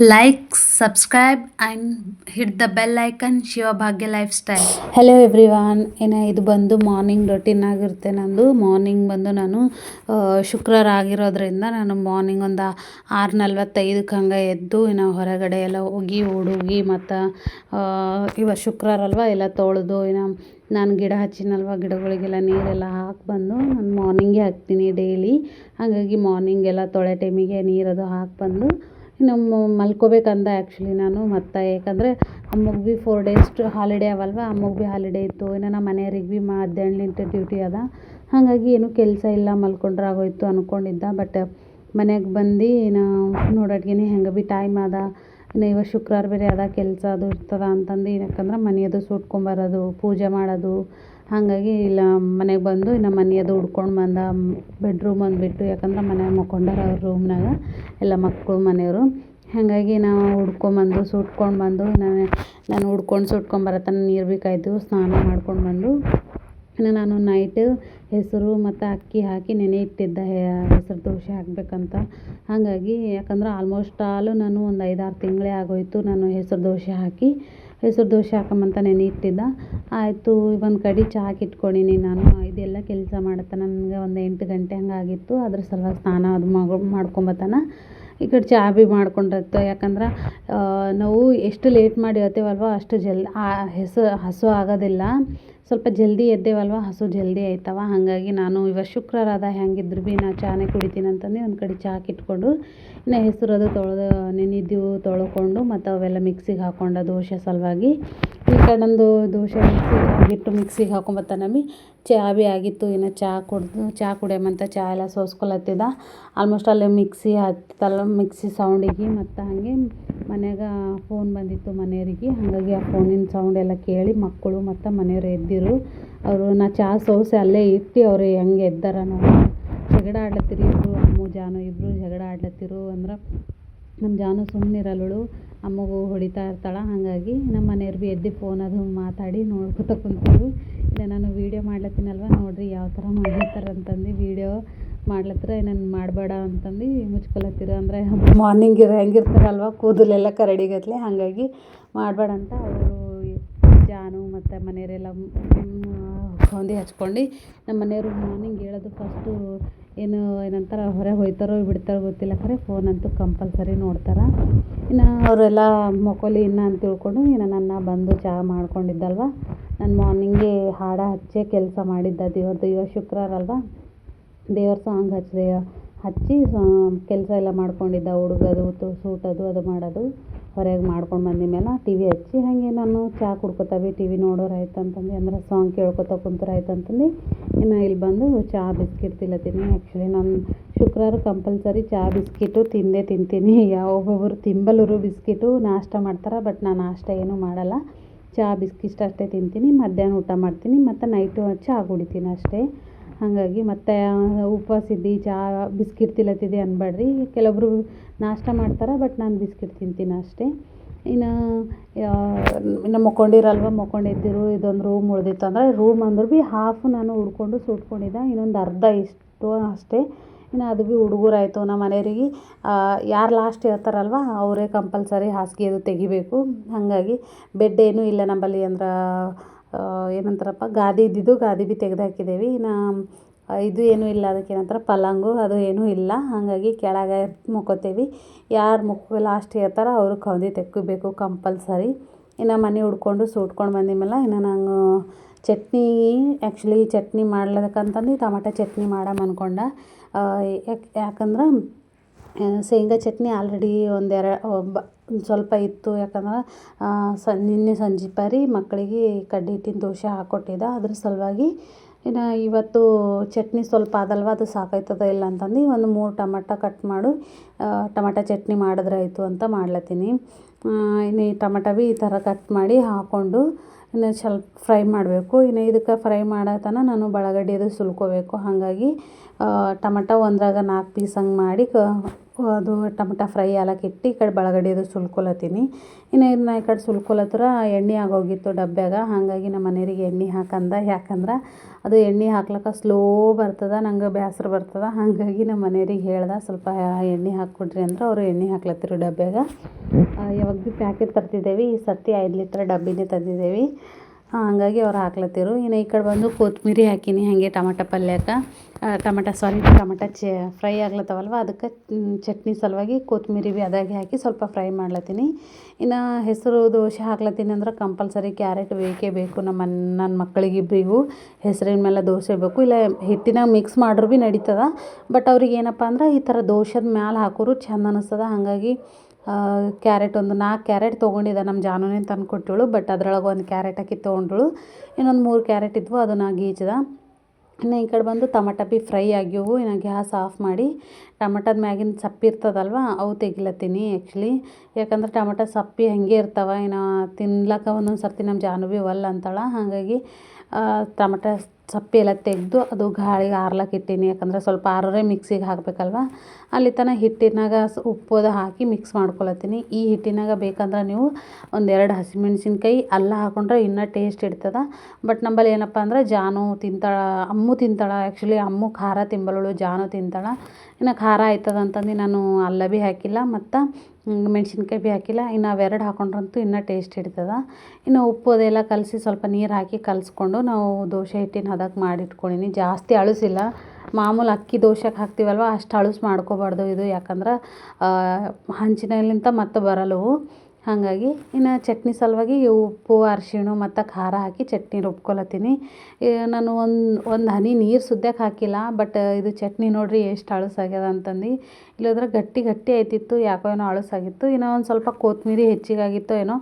Like, subscribe and hit the bell icon Shivabhagya lifestyle hello everyone ಏನ ಇದು ಬಂದು morning routine ಆಗಿರುತ್ತೆ ನಂದು. ಮಾರ್ನಿಂಗ್ ಬಂದು ನಾನು ಶುಕ್ರವಾರ ಆಗಿರೋದ್ರಿಂದ ನಾನು ಮಾರ್ನಿಂಗ್ ಒಂದು ಆರು ನಲ್ವತ್ತೈದಕ್ಕೆ ಹಂಗೆ ಎದ್ದು ಇನ್ನು ಹೊರಗಡೆ ಎಲ್ಲ ಹೋಗಿ ಹುಡುಗಿ ಮತ್ತು ಇವತ್ತು ಶುಕ್ರವಾರ ಅಲ್ವಾ ಎಲ್ಲ ತೊಳೆದು ಇನ್ನು ನಾನು ಗಿಡ ಹಚ್ಚಿನಲ್ವ ಗಿಡಗಳಿಗೆಲ್ಲ ನೀರೆಲ್ಲ ಹಾಕಿ ಬಂದು ನಾನು ಮಾರ್ನಿಂಗೇ ಹಾಕ್ತೀನಿ ಡೈಲಿ ಹಾಗಾಗಿ ಮಾರ್ನಿಂಗ್ ಎಲ್ಲ ತೊಳೆ ಟೈಮಿಗೆ ನೀರದು ಹಾಕಿ ಬಂದು ನಮ್ಮ ಮಲ್ಕೋಬೇಕಂದ ಆ್ಯಕ್ಚುಲಿ ನಾನು ಮತ್ತು ಯಾಕಂದರೆ ಅಮ್ಮಗೆ ಭೀ ಫೋರ್ ಡೇಸ್ ಹಾಲಿಡೇ ಅವಲ್ವ ಅಮ್ಮಗೆ ಭೀ ಹಾಲಿಡೇ ಇತ್ತು, ಇನ್ನು ನಮ್ಮ ಮನೆಯವ್ರಿಗೆ ಭೀ ಮಧ್ಯಾಹ್ನಲಿಂದ ಡ್ಯೂಟಿ ಅದ. ಹಾಗಾಗಿ ಏನೂ ಕೆಲಸ ಇಲ್ಲ, ಮಲ್ಕೊಂಡ್ರೆ ಆಗೋಯಿತು ಅಂದ್ಕೊಂಡಿದ್ದ ಬಟ್ ಮನೆಗೆ ಬಂದು ನಾ ನೋಡಟ್ಗೆನೆ ಹೆಂಗೆ ಭೀ ಟೈಮ್ ಅದ ಇನ್ನು ಇವತ್ತು ಶುಕ್ರವಾರ ಬೇರೆ ಅದ ಕೆಲಸ ಅದು ಇರ್ತದ ಅಂತಂದು ಏನಕ್ಕಂದ್ರೆ ಮನೆಯದು ಸುಟ್ಕೊಂಬರೋದು ಪೂಜೆ ಮಾಡೋದು. ಹಾಗಾಗಿ ಇಲ್ಲ, ಮನೆಗೆ ಬಂದು ಇನ್ನು ಮನೆಯದು ಉಡ್ಕೊಂಡು ಬಂದ ಬೆಡ್ರೂಮ್ ಬಂದುಬಿಟ್ಟು ಯಾಕಂದ್ರೆ ಮನೆ ಮಕ್ಕೊಂಡಾರ ಅವ್ರ ರೂಮ್ನಾಗ ಎಲ್ಲ ಮಕ್ಕಳು ಮನೆಯವರು. ಹಾಗಾಗಿ ನಾವು ಹುಡ್ಕೊಂಬಂದು ಸುಟ್ಕೊಂಡು ಬಂದು, ನಾನು ನಾನು ಹುಡ್ಕೊಂಡು ಸುಟ್ಕೊಂಬರತನ ನೀರು ಭೀ ಕಾಯ್ದು ಸ್ನಾನ ಮಾಡ್ಕೊಂಡು ಬಂದು ನಾನು ನೈಟ್ ಹೆಸರು ಮತ್ತು ಅಕ್ಕಿ ಹಾಕಿ ನೆನೆ ಇಟ್ಟಿದ್ದೆ ಹೆಸರು ದೋಸೆ ಹಾಕಬೇಕಂತ. ಹಾಗಾಗಿ ಯಾಕಂದ್ರೆ ಆಲ್ಮೋಸ್ಟ್ ಆಲು ನಾನು ಒಂದು ಐದಾರು ತಿಂಗಳೇ ಆಗೋಯಿತು ನಾನು ಹೆಸರು ದೋಸೆ ಹಾಕಿ. ಹೆಸರು ದೋಸೆ ಹಾಕಮ್ಮಂತ ನೆನೆ ಇಟ್ಟಿದ್ದ. ಆಯಿತು, ಒಂದು ಕಡೆ ಚಹಾ ಇಟ್ಕೊಂಡೀನಿ ನಾನು. ಇದೆಲ್ಲ ಕೆಲಸ ಮಾಡುತ್ತೆ ನನಗೆ ಒಂದು ಎಂಟು ಗಂಟೆ ಹಂಗೆ ಆಗಿತ್ತು. ಅದ್ರ ಸಲುವಾಗಿ ಸ್ನಾನ ಅದು ಮಾಡ್ಕೊಂಬತ್ತಾನ. ಈ ಕಡೆ ಚಹಾ ಭೀ ಮಾಡ್ಕೊಂಡಿರ್ತೆ ಯಾಕಂದ್ರೆ ನಾವು ಎಷ್ಟು ಲೇಟ್ ಮಾಡಿ ಹೇಳ್ತೇವಲ್ವ, ಅಷ್ಟು ಜಲ್ ಹೆಸ ಹೆಸರು ಹಸು ಆಗೋದಿಲ್ಲ. ಸ್ವಲ್ಪ ಜಲ್ದಿ ಎದ್ದೇವಲ್ವ? ಹಸು ಜಲ್ದಿ ಆಯ್ತವ? ಹಾಗಾಗಿ ನಾನು ಇವತ್ತು ಶುಕ್ರವಾರ ಅದ ಹೆಂಗಿದ್ರು ಭೀ ನಾ ಚಾನೇ ಕುಡಿತೀನಿ ಅಂತಂದು ಒಂದು ಕಡೆ ಚಹಾ ಇಟ್ಕೊಂಡು, ಇನ್ನು ಹೆಸರು ಅದು ತೊಳೆದು ನೆನೆದಿವು ತೊಳ್ಕೊಂಡು ಮತ್ತು ಅವೆಲ್ಲ ಮಿಕ್ಸಿಗೆ ಹಾಕೊಂಡು ದೋಸೆ ಸಲುವಾಗಿ. ಈ ಕಡೆಂದು ದೋಸೆ ಮಿಕ್ಸಿಗೆ ಹಾಕಿಟ್ಟು ಮಿಕ್ಸಿಗೆ ಹಾಕೊಂಬತ್ತಾನಮ್ಮಿ ಚಹಾ ಭೀ ಆಗಿತ್ತು, ಇನ್ನು ಚಹಾ ಕುಡ್ದು ಚಹಾ ಕುಡಿಯಮಂತ ಚಹಾ ಎಲ್ಲ ಸೋಸ್ಕೊಳತ್ತಿದ್ದ ಆಲ್ಮೋಸ್ಟ್ ಅಲ್ಲಿ ಮಿಕ್ಸಿ ಹತ್ತಲ್ಲ, ಮಿಕ್ಸಿ ಸೌಂಡಿಗೆ ಮತ್ತು ಹಾಗೆ ಮನೆಯಾಗ ಫೋನ್ ಬಂದಿತ್ತು ಮನೆಯವರಿಗೆ. ಹಾಗಾಗಿ ಆ ಫೋನಿನ ಸೌಂಡ್ ಎಲ್ಲ ಕೇಳಿ ಮಕ್ಕಳು ಮತ್ತು ಮನೆಯವ್ರು ಅವರು ನಾ ಚಾ ಸೋಸಿ ಅಲ್ಲೇ ಇಟ್ಟು ಅವರು ಹೆಂಗೆ ಎದ್ದಾರ ನೋಡಿ. ಜಗಳ ಆಡ್ಲತ್ತಿರಿ ಇಬ್ಬರು ಅಮ್ಮು, ಜಾನು ಇಬ್ಬರು ಜಗಳ ಆಡ್ಲತ್ತಿರು ಅಂದ್ರೆ ನಮ್ಮ ಜಾನು ಸುಮ್ಮನೆ ಇರಲ್ಲಳು. ಅಮ್ಮಗೂ ಹೊಡಿತಾ ಇರ್ತಾಳೆ. ಹಾಗಾಗಿ ನಮ್ಮ ಮನೆಯವ್ರು ಭೀ ಎದ್ದು ಫೋನ್ ಅದು ಮಾತಾಡಿ ನೋಡ್ಕೊತ ಕುಂತಿದ್ರು. ಇಲ್ಲ ನಾನು ವೀಡಿಯೋ ಮಾಡ್ಲತ್ತೀನಲ್ವ? ನೋಡಿರಿ ಯಾವ ಥರ ಮಾಡ್ಲತ್ತಾರ ಅಂತಂದು ವೀಡಿಯೋ ಮಾಡ್ಲತ್ತರ. ನಾನು ಮಾಡಬೇಡ ಅಂತಂದು ಮುಚ್ಕೊಳತ್ತಿರ ಅಂದರೆ ಮಾರ್ನಿಂಗ್ ಇರೋ ಹೆಂಗಿರ್ತಾರಲ್ವ? ಕೂದಲೆಲ್ಲ ಕರಡಿಗತ್ಲೆ. ಹಾಗಾಗಿ ಮಾಡಬೇಡ ಅಂತ ಅವರು ಜಾನು ಮತ್ತು ಮನೆಯವರೆಲ್ಲ ಹೊಂದಿ ಹಚ್ಕೊಂಡು ನಮ್ಮ ಮನೆಯವರು ಮಾರ್ನಿಂಗ್ ಹೇಳೋದು ಫಸ್ಟು ಏನು, ಏನಂತಾರೆ ಹೊರಗೆ ಹೋಗ್ತಾರೋ ಬಿಡ್ತಾರೋ ಗೊತ್ತಿಲ್ಲ. ಖರೆ ಫೋನ್ ಅಂತೂ ಕಂಪಲ್ಸರಿ ನೋಡ್ತಾರೆ. ಇನ್ನು ಅವರೆಲ್ಲ ಮಕ್ಕೋಲಿ ಇನ್ನ ಅಂತ ತಿಳ್ಕೊಂಡು ಇನ್ನು ನನ್ನ ಬಂದು ಚಹಾ ಮಾಡ್ಕೊಂಡಿದ್ದಲ್ವ. ನಾನು ಮಾರ್ನಿಂಗೇ ಹಾಡು ಹಚ್ಚೇ ಕೆಲಸ ಮಾಡಿದ್ದ ದೇವ್ರದ್ದು ಇವತ್ತು ಶುಕ್ರವಾರ ಅಲ್ವಾ? ದೇವ್ರ ಸಾಂಗ್ ಹಚ್ಚಿದೆ ಹಚ್ಚಿ ಕೆಲಸ ಎಲ್ಲ ಮಾಡ್ಕೊಂಡಿದ್ದೆ ಹುಡುಗದು ಸೂಟದು, ಅದು ಮಾಡೋದು. ಹೊರಗೆ ಮಾಡ್ಕೊಂಡು ಬಂದಿದ್ಮೇಲೆ ಟಿ ವಿ ಹಚ್ಚಿ ಹಾಗೆ ನಾನು ಚಹಾ ಕುಡ್ಕೊತ ಟಿ ವಿ ನೋಡೋರು ಆಯ್ತು ಅಂತಂದು ಅಂದ್ರೆ ಸಾಂಗ್ ಕೇಳ್ಕೊತ ಕುಂತ್ರೆ ಆಯ್ತು ಅಂತಂದು ಇನ್ನು ಇಲ್ಲಿ ಬಂದು ಚಹಾ ಬಿಸ್ಕಿಟ್ ತಿನ್ಲತ್ತೀನಿ ಆ್ಯಕ್ಚುಲಿ ನಾನು ಶುಕ್ರವಾರ ಕಂಪಲ್ಸರಿ ಚಹಾ ಬಿಸ್ಕಿಟು ತಿಂದೇ ತಿಂತೀನಿ. ಯಾವೊಬ್ಬೊಬ್ಬರು ತಿಂಬಲ್ಲರು ಬಿಸ್ಕಿಟು ನಾಷ್ಟ ಮಾಡ್ತಾರೆ ಬಟ್ ನಾನು ನಾಷ್ಟ ಏನೂ ಮಾಡಲ್ಲ. ಚಹಾ ಬಿಸ್ಕಿಟ್ ಅಷ್ಟೇ ತಿಂತೀನಿ. ಮಧ್ಯಾಹ್ನ ಊಟ ಮಾಡ್ತೀನಿ. ಮತ್ತು ನೈಟು ಚಹಾ ಕುಡಿತೀನಿ ಅಷ್ಟೇ. ಹಾಗಾಗಿ ಮತ್ತು ಉಪವಾಸ ಇದ್ದು ಚಹಾ ಬಿಸ್ಕಿಟ್ ತಿನ್ಲತ್ತಿದ್ದೆ ಅನ್ಬೇಡ್ರಿ ಕೆಲವೊಬ್ಬರು ನಾಷ್ಟ ಮಾಡ್ತಾರೆ, ಬಟ್ ನಾನು ಬಿಸ್ಕಿಟ್ ತಿಂತೀನಿ ಅಷ್ಟೇ. ಇನ್ನು ಇನ್ನು ಮಕ್ಕೊಂಡಿರಲ್ವ ಮಕ್ಕೊಂಡು ಎದ್ದಿರು, ಇದೊಂದು ರೂಮ್ ಉಳ್ದಿತ್ತು ಅಂದ್ರೆ ರೂಮ್ ಅಂದ್ರೆ ಭೀ ಹಾಫ್ ನಾನು ಉಡ್ಕೊಂಡು ಸುಟ್ಕೊಂಡಿದ್ದೆ, ಇನ್ನೊಂದು ಅರ್ಧ ಇಷ್ಟು ಅಷ್ಟೇ. ಇನ್ನು ಅದು ಭೀ ಆಯಿತು ನಮ್ಮ ಮನೆಯವ್ರಿಗೆ ಯಾರು ಲಾಸ್ಟ್ ಹೇಳ್ತಾರಲ್ವ, ಅವರೇ ಕಂಪಲ್ಸರಿ ಹಾಸಿಗೆ ಅದು ತೆಗಿಬೇಕು. ಹಾಗಾಗಿ ಬೆಡ್ ಏನೂ ಇಲ್ಲ ನಂಬಲ್ಲಿ ಅಂದ್ರೆ ಏನಂತಾರಪ್ಪ? ಗಾದಿ ಇದ್ದಿದ್ದು ಗಾದಿ ಭೀ ತೆಗ್ದು ಹಾಕಿದ್ದೇವೆ ಇನ್ನು ಇದು ಏನೂ ಇಲ್ಲ, ಅದಕ್ಕೆ ಏನಂತಾರೆ? ಪಲಂಗು, ಅದು ಏನೂ ಇಲ್ಲ. ಹಾಗಾಗಿ ಕೆಳಗೆ ಮುಕ್ಕೋತೀವಿ. ಯಾರು ಮುಕ್ಕ ಲಾಸ್ಟ್ ಹೇಳ್ತಾರ, ಅವರು ಕೌದಿ ತೆಕ್ಕೋಬೇಕು ಕಂಪಲ್ಸರಿ. ಇನ್ನು ಮನೆ ಉಡ್ಕೊಂಡು ಸೂಟ್ಕೊಂಡು ಬಂದಿಮೇಲೆ ಇನ್ನು ನಾನು ಚಟ್ನಿ ಆ್ಯಕ್ಚುಲಿ ಚಟ್ನಿ ಮಾಡ್ಲಕ್ಕಂತಂದು ಟಮಾಟ ಚಟ್ನಿ ಮಾಡಮ್ ಅಂದ್ಕೊಂಡ ಯಾಕೆ, ಯಾಕಂದ್ರೆ ಶೇಂಗಾ ಚಟ್ನಿ ಆಲ್ರೆಡಿ ಒಂದೆರಡು ಒಂದು ಸ್ವಲ್ಪ ಇತ್ತು. ಯಾಕಂದ್ರೆ ಸ, ನಿನ್ನೆ ಸಂಜೆ ಪರಿ ಮಕ್ಕಳಿಗೆ ಕಡ್ಡಿ ಹಿಟ್ಟಿನ ದೋಸೆ ಹಾಕ್ಕೊಟ್ಟಿದ್ದೆ ಅದ್ರ ಸಲುವಾಗಿ ಇನ್ನು ಇವತ್ತು ಚಟ್ನಿ ಸ್ವಲ್ಪ ಅದಲ್ವ ಅದು ಸಾಕಾಯ್ತದ ಇಲ್ಲ ಅಂತಂದು ಒಂದು ಮೂರು ಟಮಟ ಕಟ್ ಮಾಡು ಟಮಟ ಚಟ್ನಿ ಮಾಡಿದ್ರೆ ಆಯಿತು ಅಂತ ಮಾಡ್ಲತ್ತೀನಿ. ಇನ್ನು ಈ ಟಮಟ ಭೀ ಈ ಥರ ಕಟ್ ಮಾಡಿ ಹಾಕ್ಕೊಂಡು ಇನ್ನು ಸ್ವಲ್ಪ ಫ್ರೈ ಮಾಡಬೇಕು. ಇನ್ನು ಇದಕ್ಕೆ ಫ್ರೈ ಮಾಡತನ ನಾನು ಬಳಗಡ್ಡಿ ಅದು ಸುಲ್ಕೋಬೇಕು. ಹಾಗಾಗಿ ಟಮಟ ಒಂದ್ರಾಗ ನಾಲ್ಕು ಪೀಸ್ ಹಂಗೆ ಮಾಡಿ ಕ ಅದು ಟಮಟ ಫ್ರೈ ಆಲಕ್ಕೆ ಇಟ್ಟು ಈ ಕಡೆ ಬಳಗಡಿದು ಸುಲ್ಕೊಳತ್ತೀನಿ ಇನ್ನು ಇದನ್ನ ಈ ಕಡೆ ಸುಲ್ಕೊಳತ್ರ ಎಣ್ಣೆ ಆಗೋಗಿತ್ತು ಡಬ್ಬ್ಯಾಗ ಹಾಗಾಗಿ ನಮ್ಮ ಮನೆಯವ್ರಿಗೆ ಎಣ್ಣೆ ಹಾಕಂದ, ಯಾಕಂದ್ರೆ ಅದು ಎಣ್ಣೆ ಹಾಕ್ಲಕ್ಕ ಸ್ಲೋ ಬರ್ತದೆ, ನಂಗೆ ಬ್ಯಾಸ್ರ ಬರ್ತದೆ. ಹಾಗಾಗಿ ನಮ್ಮ ಮನೆಯವ್ರಿಗೆ ಹೇಳ್ದೆ, ಸ್ವಲ್ಪ ಎಣ್ಣೆ ಹಾಕ್ಕೊಡ್ರಿ ಅಂದ್ರೆ ಅವರು ಎಣ್ಣೆ ಹಾಕ್ಲತ್ತಿರು ಡಬ್ಬ್ಯಾಗ ಯಾವಾಗ ಭೀ ಪ್ಯಾಕೆಟ್ ತರ್ತಿದ್ದೇವೆ, ಈ ಸರ್ತಿ ಐದು ಲೀಟ್ರ್ ಡಬ್ಬಿನೇ ತಂದಿದ್ದೇವೆ. ಹಾಗಾಗಿ ಅವ್ರು ಹಾಕ್ಲತ್ತಿರು. ಇನ್ನು ಈ ಕಡೆ ಬಂದು ಕೊತ್ತಂಬ್ರಿ ಹಾಕೀನಿ, ಹಾಗೆ ಟಮಟ ಪಲ್ಯಕ್ಕೆ ಟಮಟ ಸಾರಿ ಟಮಟ ಚ ಫ್ರೈ ಆಗ್ಲತ್ತವಲ್ವ? ಅದಕ್ಕೆ ಚಟ್ನಿ ಸಲುವಾಗಿ ಕೊತ್ತಂಬ್ರಿ ಭೀ ಅದಾಗಿ ಹಾಕಿ ಸ್ವಲ್ಪ ಫ್ರೈ ಮಾಡ್ಲತ್ತೀನಿ. ಇನ್ನು ಹೆಸರು ದೋಸೆ ಹಾಕ್ಲತ್ತೀನಿ ಅಂದ್ರೆ ಕಂಪಲ್ಸರಿ ಕ್ಯಾರೆಟ್ ಬೇಕೇ ಬೇಕು ನಮ್ಮ ನನ್ನ ಮಕ್ಳಿಗೆ ಇಬ್ಬರಿಗೂ ಹೆಸರಿನ ಮೇಲೆ ದೋಸೆ ಬೇಕು. ಇಲ್ಲ ಹಿಟ್ಟಿನಾಗ ಮಿಕ್ಸ್ ಮಾಡ್ರೂ ಭೀ ನಡೀತದ. ಬಟ್ ಅವ್ರಿಗೆ ಏನಪ್ಪ ಅಂದ್ರೆ ಈ ಥರ ದೋಸೆದ ಮ್ಯಾಲೆ ಹಾಕೋರು ಚಂದ ಅನ್ನಿಸ್ತದೆ ಹಾಗಾಗಿ ಕ್ಯಾರೆಟ್ ಒಂದು ನಾಲ್ಕು ಕ್ಯಾರೆಟ್ ತೊಗೊಂಡಿದ್ದೆ ನಮ್ಮ ಜಾನುನೇ ತಂದು ಕೊಟ್ಟಳು ಬಟ್ ಅದ್ರೊಳಗೆ ಒಂದು ಕ್ಯಾರೆಟ್ ಹಾಕಿ ತೊಗೊಂಡಳು. ಇನ್ನೊಂದು ಮೂರು ಕ್ಯಾರೆಟ್ ಇದ್ವು, ಅದನ್ನು ಗೀಜ್ದೆ ಇನ್ನು ಈ ಕಡೆ ಬಂದು ಟಮಟ ಬಿ ಫ್ರೈ ಆಗ್ಯವು, ಇನ್ನು ಗ್ಯಾಸ್ ಆಫ್ ಮಾಡಿ. ಟಮಟದ ಮ್ಯಾಗಿನ ಸಪ್ಪಿ ಇರ್ತದಲ್ವ, ಅವು ತೆಗಿಲತ್ತೀನಿ ಆ್ಯಕ್ಚುಲಿ ಯಾಕಂದ್ರೆ ಟಮಟ ಸಪ್ಪಿ ಹಾಗೆ ಇರ್ತವೆ, ಇನ್ನು ತಿನ್ಲಕ್ಕ ಒಂದೊಂದು ಸರ್ತಿ ನಮ್ಮ ಜಾನು ಭೀ ಒಲ್ಲ ಅಂತಾಳೆ, ಹಾಗಾಗಿ ಟಮಟ ಸಪ್ಪೆ ಎಲ್ಲ ತೆಗೆದು ಅದು ಗಾಳಿಗೆ ಆರ್ಲಕ್ಕೆ ಇಟ್ಟೀನಿ. ಯಾಕಂದ್ರೆ ಸ್ವಲ್ಪ ಆರರೆ ಮಿಕ್ಸಿಗೆ ಹಾಕಬೇಕಲ್ವ? ಅಲ್ಲಿ ತನಕ ಹಿಟ್ಟಿನಾಗ ಉಪ್ಪು ಅದು ಹಾಕಿ ಮಿಕ್ಸ್ ಮಾಡ್ಕೊಳತ್ತೀನಿ. ಈ ಹಿಟ್ಟಿನಾಗ ಬೇಕಂದ್ರೆ ನೀವು ಒಂದೆರಡು ಹಸಿಮೆಣ್ಸಿನ್ಕಾಯಿ, ಅಲ್ಲ ಹಾಕೊಂಡ್ರೆ ಇನ್ನೂ ಟೇಸ್ಟ್ ಇಡ್ತದೆ. ಬಟ್ ನಂಬಲ್ಲಿ ಏನಪ್ಪ ಅಂದ್ರೆ ಜಾನು, ತಿಂತಾಳ, ಅಮ್ಮು ತಿಂತಾಳ. ಆ್ಯಕ್ಚುಲಿ ಅಮ್ಮು ಖಾರ ತಿಂಬಲಳು ಜಾನು ತಿಂತಾಳೆ. ಇನ್ನು ಖಾರ ಆಯ್ತದ ಅಂತಂದು ನಾನು ಅಲ್ಲ ಭೀ ಹಾಕಿಲ್ಲ, ಮತ್ತು ಮೆಣಸಿನ್ಕಾಯಿ ಭೀ ಹಾಕಿಲ್ಲ. ಇನ್ನು ಅವೆರಡು ಹಾಕೊಂಡ್ರಂತೂ ಇನ್ನೂ ಟೇಸ್ಟ್ ಇಡ್ತದೆ. ಇನ್ನು ಉಪ್ಪು ಅದೆಲ್ಲ ಕಲಸಿ ಸ್ವಲ್ಪ ನೀರು ಹಾಕಿ ಕಲಸ್ಕೊಂಡು ನಾವು ದೋಸೆ ಹಿಟ್ಟಿನ ಹದಕ್ಕೆ ಮಾಡಿಟ್ಕೊಂಡಿನಿ. ಜಾಸ್ತಿ ಅಳಸಿಲ್ಲ. ಮಾಮೂಲು ಅಕ್ಕಿ ದೋಸೆಗೆ ಹಾಕ್ತೀವಲ್ವ, ಅಷ್ಟು ಅಳಸು ಮಾಡ್ಕೊಬಾರ್ದು ಇದು. ಯಾಕಂದ್ರೆ ಹಂಚಿನಲ್ಲಿಂದ ಮತ್ತೆ ಬರಲ್ಲವು. ಹಾಗಾಗಿ ಇನ್ನು ಚಟ್ನಿ ಸಲುವಾಗಿ ಉಪ್ಪು, ಅರಿಶಿಣ ಮತ್ತು ಖಾರ ಹಾಕಿ ಚಟ್ನಿ ರುಬ್ಕೊಳತ್ತೀನಿ ನಾನು ಒಂದು ಒಂದು ಹನಿ ನೀರು ಸುದ್ದಕ್ಕೆ ಹಾಕಿಲ್ಲ ಬಟ್ ಇದು ಚಟ್ನಿ ನೋಡಿರಿ ಎಷ್ಟು ಅಳಸಾಗ್ಯದ ಅಂತಂದು. ಇಲ್ಲದ್ರೆ ಗಟ್ಟಿ ಗಟ್ಟಿ ಆಯ್ತಿತ್ತು, ಯಾಕೋ ಏನೋ ಅಳಸಾಗಿತ್ತು. ಇನ್ನು ಒಂದು ಸ್ವಲ್ಪ ಕೊತ್ತಂಬ್ರಿ ಹೆಚ್ಚಿಗಾಗಿತ್ತು ಏನೋ,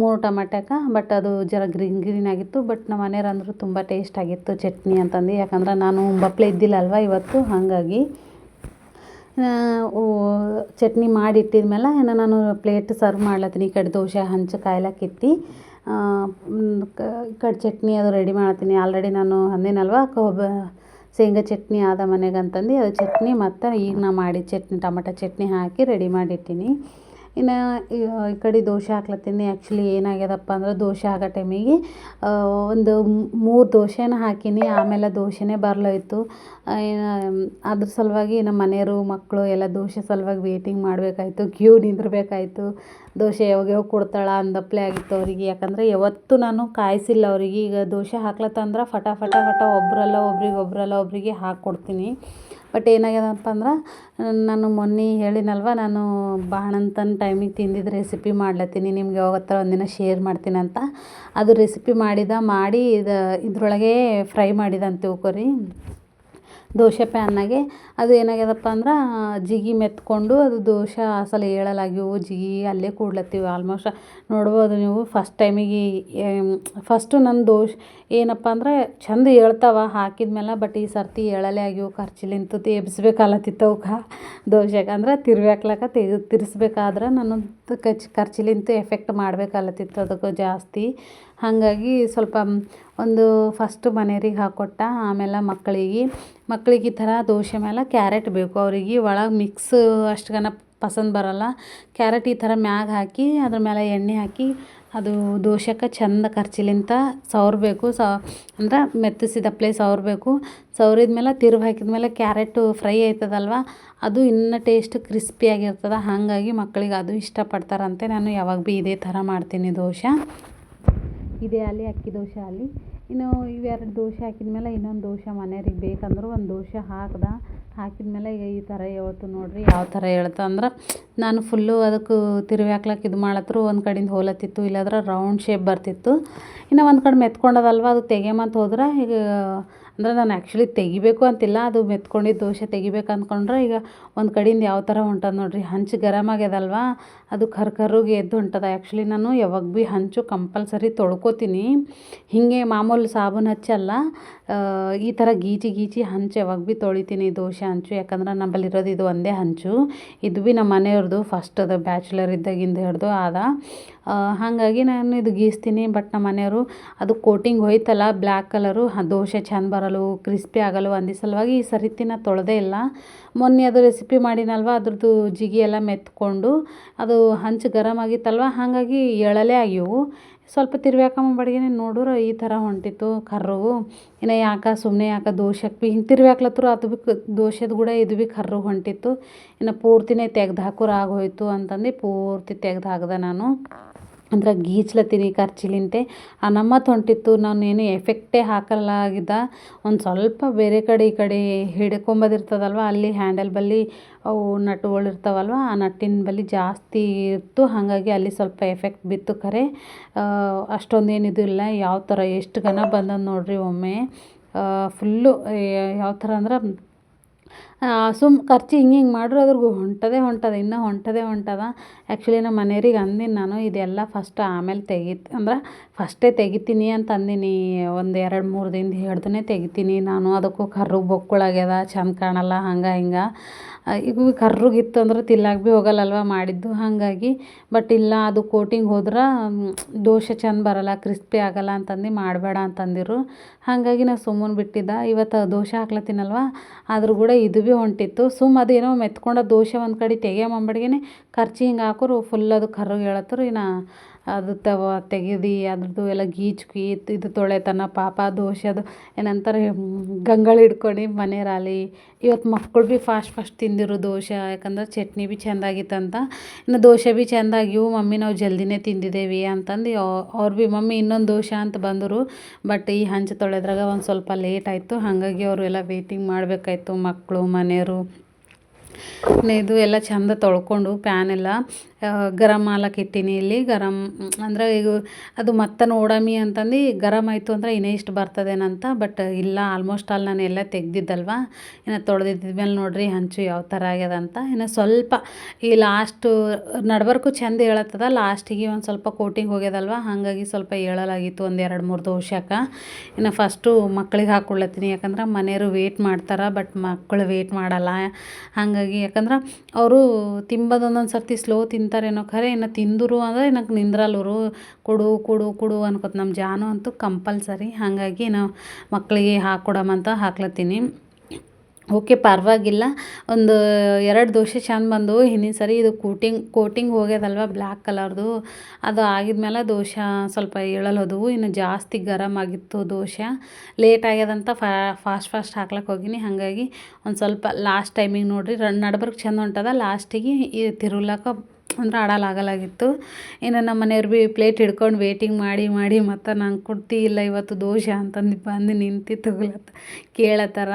ಮೂರು ಟಮಾಟ್ಯಾಕ ಬಟ್ ಅದು ಜರ ಗ್ರೀನ್ ಗ್ರೀನ್ ಆಗಿತ್ತು ಬಟ್ ನಮ್ಮ ಮನೆಯವ್ರು ತುಂಬ ಟೇಸ್ಟ್ ಆಗಿತ್ತು ಚಟ್ನಿ ಅಂತಂದು. ಯಾಕಂದ್ರೆ ನಾನು ಬಪ್ಲೆ ಇದ್ದಿಲ್ಲ ಅಲ್ವ ಇವತ್ತು, ಹಾಗಾಗಿ ಚಟ್ನಿ ಮಾಡಿ ಇಟ್ಟಿದ್ಮೇಲೆ ಏನು ನಾನು ಪ್ಲೇಟ್ ಸರ್ವ್ ಮಾಡ್ಲತ್ತೀನಿ. ಕಡೆ ದೋಸೆ, ಹಂಚು ಕಾಯ್ಲಕ್ಕೆ ಕಿತ್ತಿ. ಈ ಕಡೆ ಚಟ್ನಿ ಅದು ರೆಡಿ ಮಾಡ್ತೀನಿ. ಆಲ್ರೆಡಿ ನಾನು ಅಂದಿನಲ್ವ ಕೊಬ್ಬ ಶೇಂಗಾ ಚಟ್ನಿ ಆದ ಮನೆಗೆ ಅಂತಂದು ಅದು ಚಟ್ನಿ ಮತ್ತು ಈಗ ನಾ ಮಾಡಿದ ಚಟ್ನಿ, ಟಮಟ ಚಟ್ನಿ ಹಾಕಿ ರೆಡಿ ಮಾಡಿಟ್ಟಿನಿ. ಇನ್ನು, ಈ ಕಡೆ ದೋಸೆ ಹಾಕ್ಲತ್ತೀನಿ. ಆ್ಯಕ್ಚುಲಿ ಏನಾಗ್ಯದಪ್ಪ ಅಂದ್ರೆ ದೋಸೆ ಹಾಕೋ ಟೈಮಿಗೆ ಒಂದು ಮೂರು ದೋಸೆನ ಹಾಕೀನಿ. ಆಮೇಲೆ ದೋಸೆನೇ ಬರಲೋಯ್ತು. ಅದ್ರ ಸಲುವಾಗಿ ನಮ್ಮ ಮನೆಯವರು ಮಕ್ಕಳು ಎಲ್ಲ ದೋಸೆ ಸಲುವಾಗಿ ವೇಟಿಂಗ್ ಮಾಡಬೇಕಾಯ್ತು. ಕ್ಯೂ ನಿಂದಿರಬೇಕಾಯ್ತು. ದೋಸೆ ಯಾವಾಗ ಯಾವಾಗ ಕೊಡ್ತಾಳೆ ಅಂದಪ್ಲೆ ಆಗಿತ್ತು ಅವರಿಗೆ. ಯಾಕಂದರೆ ಯಾವತ್ತೂ ನಾನು ಕಾಯಿಸಿಲ್ಲ ಅವರಿಗೆ. ಈಗ ದೋಸೆ ಹಾಕ್ಲತ್ತಂದ್ರೆ ಫಟಾಫಟ, ಫಟ ಫಟ ಒಬ್ಬರಲ್ಲ ಒಬ್ರಿಗೆ ಒಬ್ಬರಲ್ಲ ಒಬ್ಬರಿಗೆ ಹಾಕ್ಕೊಡ್ತೀನಿ ಬಟ್ ಏನಾಗ್ಯದಪ್ಪ ಅಂದ್ರೆ, ನಾನು ಮೊನ್ನೆ ಹೇಳಿನಲ್ವ, ನಾನು ಬಾಣಂತನ ಟೈಮಿಗೆ ತಿಂದಿದ್ದು ರೆಸಿಪಿ ಮಾಡ್ಲತ್ತೀನಿ, ನಿಮ್ಗೆ ಯಾವತ್ತರ ಒಂದಿನ ಶೇರ್ ಮಾಡ್ತೀನಿ ಅಂತ. ಅದು ರೆಸಿಪಿ ಮಾಡಿದ, ಮಾಡಿ ಇದು ಇದ್ರೊಳಗೆ ಫ್ರೈ ಮಾಡಿದಂತೆ ತಿಳ್ಕೊರಿ ದೋಸೆ ಪ್ಯಾನ್ನಾಗೆ. ಅದು ಏನಾಗ್ಯದಪ್ಪ ಅಂದ್ರೆ, ಜಿಗಿ ಮೆತ್ಕೊಂಡು ಅದು ದೋಸೆ ಅಸಲು ಏಳಲಾಗ್ಯವು, ಜಿಗಿ ಅಲ್ಲೇ ಕೂಡ್ಲತ್ತೀವಿ ಆಲ್ಮೋಸ್ಟ್ ನೋಡ್ಬೋದು ನೀವು ಫಸ್ಟ್ ಟೈಮಿಗೆ ಫಸ್ಟು ನನ್ನ ದೋಷ ಏನಪ್ಪ ಅಂದ್ರೆ, ಚಂದ ಏಳ್ತಾವೆ ಹಾಕಿದ ಮೇಲೆ ಬಟ್ ಈ ಸರ್ತಿ ಏಳಲೇ ಆಗ್ಯವು, ಖರ್ಚಿಲಿಂತ ಎಬ್ಸ್ಬೇಕಾಲತ್ತಿತ್ತು ಅವಕ್ಕೆ ದೋಸೆಗೆ. ಅಂದ್ರೆ ತಿರ್ವ್ಯಾಕ್ಲಕ್ಕ ತೆಗ್ ತಿರ್ಸ್ಬೇಕಾದ್ರೆ ನಾನು ಖರ್ಚಿಲಿಂತ ಎಫೆಕ್ಟ್ ಮಾಡ್ಬೇಕಾಲತ್ತಿತ್ತು, ಅದಕ್ಕೆ ಜಾಸ್ತಿ. ಹಾಗಾಗಿ ಸ್ವಲ್ಪ ಒಂದು ಫಸ್ಟು ಮನೆಯವ್ರಿಗೆ ಹಾಕ್ಕೊಟ್ಟ ಆಮೇಲೆ ಮಕ್ಕಳಿಗೆ. ಮಕ್ಳಿಗೆ ಈ ಥರ ದೋಸೆ ಮೇಲೆ ಕ್ಯಾರೆಟ್ ಬೇಕು. ಅವರಿಗೆ ಒಳಗೆ ಮಿಕ್ಸ್ ಅಷ್ಟುಗನ ಪಸಂದ್ ಬರಲ್ಲ. ಕ್ಯಾರೆಟ್ ಈ ಥರ ಮ್ಯಾಗ ಹಾಕಿ, ಅದ್ರ ಮೇಲೆ ಎಣ್ಣೆ ಹಾಕಿ, ಅದು ದೋಸೆಗೆ ಚಂದ ಕರ್ಚಿಲಿಂತ ಸವರಬೇಕು. ಸ, ಅಂದ್ರೆ ಮೆತ್ತಿಸಿದಪ್ಲೆ ಸವರಬೇಕು. ಸವರಿದ ಮೇಲೆ ತಿರುವಿ ಹಾಕಿದ ಮೇಲೆ ಕ್ಯಾರೆಟು ಫ್ರೈ ಆಯ್ತದಲ್ವ, ಅದು ಇನ್ನೂ ಟೇಸ್ಟ್ ಕ್ರಿಸ್ಪಿಯಾಗಿರ್ತದೆ ಹಾಗಾಗಿ ಮಕ್ಕಳಿಗೆ ಅದು ಇಷ್ಟಪಡ್ತಾರಂತೆ. ನಾನು ಯಾವಾಗ ಭೀ ಇದೇ ಥರ ಮಾಡ್ತೀನಿ ದೋಸೆ. ಇದೇ ಅಲ್ಲಿ, ಅಕ್ಕಿ ದೋಸೆ ಅಲ್ಲಿ. ಇನ್ನು ಇವೆರಡು ದೋಸೆ ಹಾಕಿದ ಮೇಲೆ ಇನ್ನೊಂದು ದೋಸೆ ಮನೆಯವ್ರಿಗೆ ಬೇಕಂದ್ರೆ ಒಂದು ದೋಸೆ ಹಾಕ್ದೆ. ಹಾಕಿದ ಮೇಲೆ ಈ ಥರ ಹೇಳ್ತು ನೋಡಿರಿ, ಯಾವ ಥರ ಹೇಳ್ತ ಅಂದ್ರೆ ನಾನು ಫುಲ್ಲು ಅದಕ್ಕೆ ತಿರುವಿ ಹಾಕ್ಲಕ್ಕೆ ಇದು ಮಾಡತ್ರು, ಒಂದು ಕಡೆಯಿಂದ ಹೋಲತ್ತಿತ್ತು, ಇಲ್ಲಾದ್ರೆ ರೌಂಡ್ ಶೇಪ್ ಬರ್ತಿತ್ತು. ಇನ್ನು ಒಂದು ಕಡೆ ಮೆತ್ಕೊಂಡದಲ್ವ, ಅದು ತೆಗೆಮಂತ ಹೋದ್ರೆ ಈಗ ಅಂದ್ರೆ ನಾನು ಆ್ಯಕ್ಚುಲಿ ತೆಗಿಬೇಕು ಅಂತಿಲ್ಲ, ಅದು ಮೆತ್ಕೊಂಡಿದ್ದ ದೋಸೆ ತೆಗಿಬೇಕು ಅಂದ್ಕೊಂಡ್ರೆ ಈಗ ಒಂದು ಕಡೆಯಿಂದ ಯಾವ ಥರ ಹೊಂಟದ ನೋಡಿರಿ, ಹಂಚು ಗರಮ್ ಆಗ್ಯದಲ್ವಾ? ಅದು ಕರ್ ಕರ್ರುಗೆ ಎದ್ದು ಹೊಂಟದ. ಆ್ಯಕ್ಚುಲಿ ನಾನು ಯಾವಾಗ ಭೀ ಹಂಚು ಕಂಪಲ್ಸರಿ ತೊಳ್ಕೊತೀನಿ. ಹೀಗೆ ಮಾಮೂಲು ಸಾಬೂನು ಹಚ್ಚಲ್ಲ ಈ ಥರ ಗೀಚಿ ಗೀಚಿ ಹಂಚು ಯಾವಾಗ ಭೀ ತೊಳಿತೀನಿ ದೋಸೆ ಹಂಚು. ಯಾಕಂದ್ರೆ ನಮ್ಮಲ್ಲಿರೋದು ಇದು ಒಂದೇ ಹಂಚು. ಇದು ಭೀ ನಮ್ಮ ಮನೆಯವ್ರದ್ದು ಫಸ್ಟ್ ಅದು ಬ್ಯಾಚುಲರ್ ಇದ್ದಾಗಿಂದ ಹಿಡ್ದು ಆದ. ಹಾಗಾಗಿ ನಾನು ಇದು ಗೀಸ್ತೀನಿ. ಬಟ್ ನಮ್ಮ ಮನೆಯವರು, ಅದು ಕೋಟಿಂಗ್ ಹೋಯ್ತಲ್ಲ ಬ್ಲ್ಯಾಕ್ ಕಲರು ದೋಸೆ ಚೆಂದ ಬರಲು ಕ್ರಿಸ್ಪಿ ಆಗಲು ಅಂದಿ ಸಲುವಾಗಿ ಈ ಸರಿತಿನ ತೊಳೆದೇ ಇಲ್ಲ. ಮೊನ್ನೆ ಅದು ರೆಸಿಪಿ ಮಾಡಿನಲ್ವ, ಅದ್ರದ್ದು ಜಿಗಿ ಎಲ್ಲ ಮೆತ್ಕೊಂಡು, ಅದು ಹಂಚು ಗರಮ್ ಆಗಿತ್ತಲ್ವ, ಹಾಗಾಗಿ ಎಳಲೇ ಆಗಿವು. ಸ್ವಲ್ಪ ತಿರ್ವ್ಯಾಕಮ್ಮ ತಿರ್ವ್ಯಾಕೊಂಬಡಿಗೆ ನೋಡಿದ್ರೆ ಈ ಥರ ಹೊಂಟಿತ್ತು ಕರ್ರವು ಇನ್ನು ಯಾಕೆ ಸುಮ್ಮನೆ ಯಾಕೆ ದೋಷಕ್ಕೆ ಭೀ ಹಿಂಗೆ ತಿರ್ವ್ಯಾಕ್ಲತ್ತರು, ಅದು ಭೀ ದೋಷದ ಕೂಡ ಇದು ಭೀ ಕರ್ರು ಹೊಂಟಿತ್ತು. ಇನ್ನು ಪೂರ್ತಿನೇ ತೆಗ್ದು ಹಾಕೋರು ಆಗೋಯ್ತು ಅಂತಂದು ಪೂರ್ತಿ ತೆಗ್ದು ಹಾಕ್ದೆ ನಾನು. ಅಂದ್ರೆ ಗೀಚ್ಲತ್ತೀನಿ ಖರ್ಚಿಲಿಂತೆ. ನಮ್ಮ ಹೊಂಟಿತ್ತು ನಾನು ಏನು ಎಫೆಕ್ಟೇ ಹಾಕಲಾಗಿದ್ದ. ಒಂದು ಸ್ವಲ್ಪ ಬೇರೆ ಕಡೆ ಈ ಕಡೆ ಹಿಡ್ಕೊಂಬದಿರ್ತದಲ್ವ? ಅಲ್ಲಿ ಹ್ಯಾಂಡಲ್ ಬಲ್ಲಿ ಅವು ನಟ್ಟುಗಳು ಇರ್ತಾವಲ್ವ ಆ ನಟ್ಟಿನ ಬಲ್ಲಿ ಜಾಸ್ತಿ ಇತ್ತು. ಹಾಗಾಗಿ ಅಲ್ಲಿ ಸ್ವಲ್ಪ ಎಫೆಕ್ಟ್ ಬಿತ್ತು ಖರೆ. ಅಷ್ಟೊಂದೇನು ಇದು ಇಲ್ಲ. ಯಾವ ಥರ ಎಷ್ಟು ಘನ ಬಂದದ ನೋಡ್ರಿ ಒಮ್ಮೆ. ಫುಲ್ಲು ಯಾವ ಥರ ಅಂದ್ರೆ ಸುಮ್ಮ ಖರ್ಚು ಹಿಂಗೆ ಹಿಂಗೆ ಮಾಡ್ರೆ ಅದ್ರಾಗ ಹೊಂಟದೇ ಹೊಂಟದ, ಇನ್ನೂ ಹೊಂಟದೇ ಹೊಂಟದ. ಆ್ಯಕ್ಚುಲಿ ನಮ್ಮ ಮನೆಯವ್ರಿಗೆ ಅಂದಿನಿ ನಾನು, ಇದೆಲ್ಲ ಫಸ್ಟ್ ಆಮೇಲೆ ತೆಗಿತ, ಅಂದ್ರೆ ಫಸ್ಟೇ ತೆಗಿತೀನಿ ಅಂತ ಅಂದಿನಿ. ಒಂದು ಎರಡು ಮೂರು ದಿನದ ಹಿಡ್ದನೇ ತೆಗಿತೀನಿ. ನಾನು ಅದಕ್ಕೂ ಕರ್ರು ಬೊಕ್ಕುಳಾಗ್ಯದ, ಚಂದ ಕಾಣಲ್ಲ, ಹಂಗೆ ಹಿಂಗೆ. ಈಗ ಕರ್ರುಗಿತ್ತು ಅಂದ್ರೆ ತಿಲ್ಲಾಗ ಭೀ ಹೋಗಲ್ಲಲ್ವ ಮಾಡಿದ್ದು. ಹಾಗಾಗಿ ಬಟ್ ಇಲ್ಲ, ಅದು ಕೋಟಿಂಗ್ ಹೋದ್ರೆ ದೋಷ ಚೆಂದ ಬರಲ್ಲ ಕ್ರಿಸ್ಪಿ ಆಗಲ್ಲ ಅಂತಂದು ಮಾಡಬೇಡ ಅಂತಂದಿರು. ಹಾಗಾಗಿ ನಾ ಸುಮ್ಮನೆ ಬಿಟ್ಟಿದ್ದೆ. ಇವತ್ತು ದೋಸೆ ಹಾಕ್ಲತ್ತೀನಲ್ವ? ಆದರೂ ಕೂಡ ಇದು ಭೀ ಹೊಂಟಿತ್ತು. ಸುಮ್ಮ ಅದೇನೋ ಮೆತ್ಕೊಂಡು ದೋಸೆ ಒಂದು ಕಡೆ ತೆಗಿಯಂಬಡಿಗೆ ಖರ್ಚು ಹಿಂಗೆ ಹಾಕೋರು ಫುಲ್ ಅದು ಕರ್ರಗೆ ಹೇಳತ್ತರು ಇನ್ನು ಅದು ತವ ತೆಗೆದು ಅದ್ರದ್ದು ಎಲ್ಲ ಗೀಚು ಗೀತ್ ಇದು ತೊಳೆತನ, ಪಾಪ ದೋಷ ಅದು. ಏನಂತಾರೆ ಗಂಗಳು ಹಿಡ್ಕೊಂಡು ಮನೆಯಲ್ಲಿ ಇವತ್ತು ಮಕ್ಕಳು ಭೀ ಫಾಸ್ಟ್ ಫಾಸ್ಟ್ ತಿಂದಿರು ದೋಸೆ, ಯಾಕಂದ್ರೆ ಚಟ್ನಿ ಭೀ ಚೆಂದಾಗಿತ್ತಂತ ಇನ್ನು ದೋಸೆ ಭೀ ಚೆಂದಾಗಿವು ಮಮ್ಮಿ ನಾವು ಜಲ್ದಿನೇ ತಿಂದಿದ್ದೇವೆ ಅಂತಂದು ಅವ್ರು ಭೀ, ಮಮ್ಮಿ, ಇನ್ನೊಂದು ದೋಸೆ ಅಂತ ಬಂದರು. ಬಟ್ ಈ ಹಂಚು ತೊಳೆದ್ರಾಗ ಒಂದು ಸ್ವಲ್ಪ ಲೇಟ್ ಆಯಿತು. ಹಾಗಾಗಿ ಅವರು ಎಲ್ಲ ವೇಟಿಂಗ್ ಮಾಡಬೇಕಾಯ್ತು ಮಕ್ಕಳು ಮನೆಯವರು. ಇದು ಎಲ್ಲ ಚೆಂದ ತೊಳ್ಕೊಂಡು ಪ್ಯಾನ್ ಎಲ್ಲ ಗರಮ್ ಹಾಲಕ್ಕೆ ಇಟ್ಟೀನಿ ಇಲ್ಲಿ. ಗರಮ್ ಅಂದ್ರೆ ಈಗ ಅದು ಮತ್ತೆ ನೋಡಮಿ ಅಂತಂದು ಗರಮ್ ಆಯಿತು ಅಂದ್ರೆ ಇನ್ನೇ ಇಷ್ಟು ಬರ್ತದೇನಂತ, ಬಟ್ ಇಲ್ಲ ಆಲ್ಮೋಸ್ಟ್ ಆಲ್ ನಾನು ಎಲ್ಲ ತೆಗ್ದಿದ್ದಲ್ವ? ಇನ್ನು ತೊಳೆದಿದ್ಮೇಲೆ ನೋಡಿರಿ ಹಂಚು ಯಾವ ಥರ ಆಗ್ಯದ ಅಂತ ಇನ್ನು ಸ್ವಲ್ಪ ಈ ಲಾಸ್ಟು ನಡ್ಬರ್ಕು ಚೆಂದ ಹೇಳತ್ತದ ಲಾಸ್ಟಿಗೆ ಒಂದು ಸ್ವಲ್ಪ ಕೋಟಿಂಗ್ ಹೋಗ್ಯದಲ್ವ? ಹಾಗಾಗಿ ಸ್ವಲ್ಪ ಹೇಳಲಾಗಿತ್ತು ಒಂದು ಎರಡು ಮೂರು ದೋಷಕ ಇನ್ನು ಫಸ್ಟು ಮಕ್ಳಿಗೆ ಹಾಕ್ಕೊಳ್ಳತ್ತೀನಿ ಯಾಕಂದ್ರೆ ಮನೆಯವರು ವೇಟ್ ಮಾಡ್ತಾರೆ, ಬಟ್ ಮಕ್ಕಳು ವೇಟ್ ಮಾಡಲ್ಲ. ಹಾಗಾಗಿ ಯಾಕಂದ್ರೆ ಅವರು ತಿಂಬೋದು ಒಂದೊಂದು ಸರ್ತಿ ಸ್ಲೋ ತಿಂತಾರೇನೋ ಖರೆ ಇನ್ನು ತಿಂದರು ಅಂದರೆ ಇನ್ನು ನಿಂದ್ರಲ್ಲರು, ಕೊಡು ಕೊಡು ಕೊಡು ಅನ್ಕೋತ ನಮ್ಮ ಜಾನು ಅಂತೂ ಕಂಪಲ್ಸರಿ. ಹಾಗಾಗಿ ನಾವು ಮಕ್ಕಳಿಗೆ ಹಾಕ್ಕೊಡಮಂತ ಹಾಕ್ಲತ್ತೀನಿ. ಓಕೆ, ಪರವಾಗಿಲ್ಲ. ಒಂದು ಎರಡು ದೋಸೆ ಚೆಂದ ಬಂದವು. ಹಿಂದಿನ ಸರಿ ಇದು ಕೋಟಿಂಗ್ ಕೋಟಿಂಗ್ ಹೋಗ್ಯದಲ್ವ ಬ್ಲ್ಯಾಕ್ ಕಲರ್ದು. ಅದು ಆಗಿದ್ಮೇಲೆ ದೋಸೆ ಸ್ವಲ್ಪ ಹೋದವು. ಇನ್ನು ಜಾಸ್ತಿ ಗರಮ್ ಆಗಿತ್ತು ದೋಸೆ. ಲೇಟ್ ಆಗ್ಯದಂತ ಫಾಸ್ಟ್ ಫಾಸ್ಟ್ ಹಾಕ್ಲಕ್ಕೆ ಹೋಗಿನಿ. ಹಾಗಾಗಿ ಒಂದು ಸ್ವಲ್ಪ ಲಾಸ್ಟ್ ಟೈಮಿಗೆ ನೋಡಿರಿ. ನಡ್ಬರ್ಗೆ ಚೆಂದ ಹೊಂಟದ. ಲಾಸ್ಟಿಗೆ ತಿರುಗ್ಲಕ್ಕ ಅಂದ್ರೆ ಆಡಲಾಗಲಾಗಿತ್ತು. ಇನ್ನು ನಮ್ಮ ಮನೆಯವ್ರು ಭೀ ಪ್ಲೇಟ್ ಹಿಡ್ಕೊಂಡು ವೇಟಿಂಗ್ ಮಾಡಿ ಮಾಡಿ ಮತ್ತು ನಂಗೆ ಕೊಡ್ತಿ ಇಲ್ಲ, ಇವತ್ತು ದೋಸೆ ಅಂತಂದು ಬಂದು ನಿಂತು ತಗೊಳತ್ತ ಕೇಳತ್ತಾರ.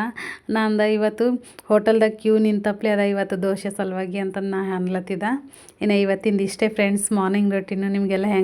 ನಂದು ಇವತ್ತು ಹೋಟೆಲ್ದಾಗ ಕ್ಯೂ ನಿಂತಪ್ಲೆ ಅದ ಇವತ್ತು ದೋಸೆ ಸಲುವಾಗಿ ಅಂತಂದು ನಾ ಅನ್ಲತ್ತಿದ್ದ ಇನ್ನು ಇವತ್ತಿಂದ ಇಷ್ಟೇ ಫ್ರೆಂಡ್ಸ್ ಮಾರ್ನಿಂಗ್ ರೊಟೀನು ನಿಮಗೆಲ್ಲ ಹೆಂಗೆ